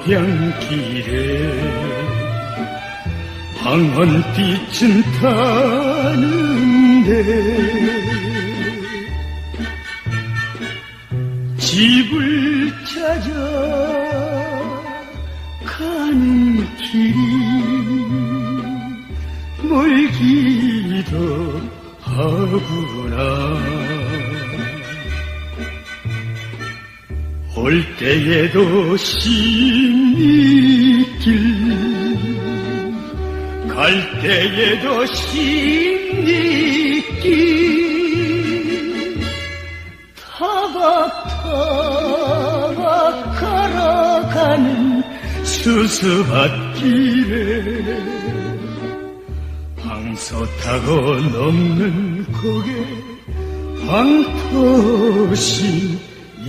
억양길에 황혼빛은 타는데 집을 찾아 가는 길이 멀기도 하구나 올 때에도 심리길. 갈 때에도 심리길. 타박 타박 걸어가는 수수밭길에 황소 타고 넘는 고개 황토신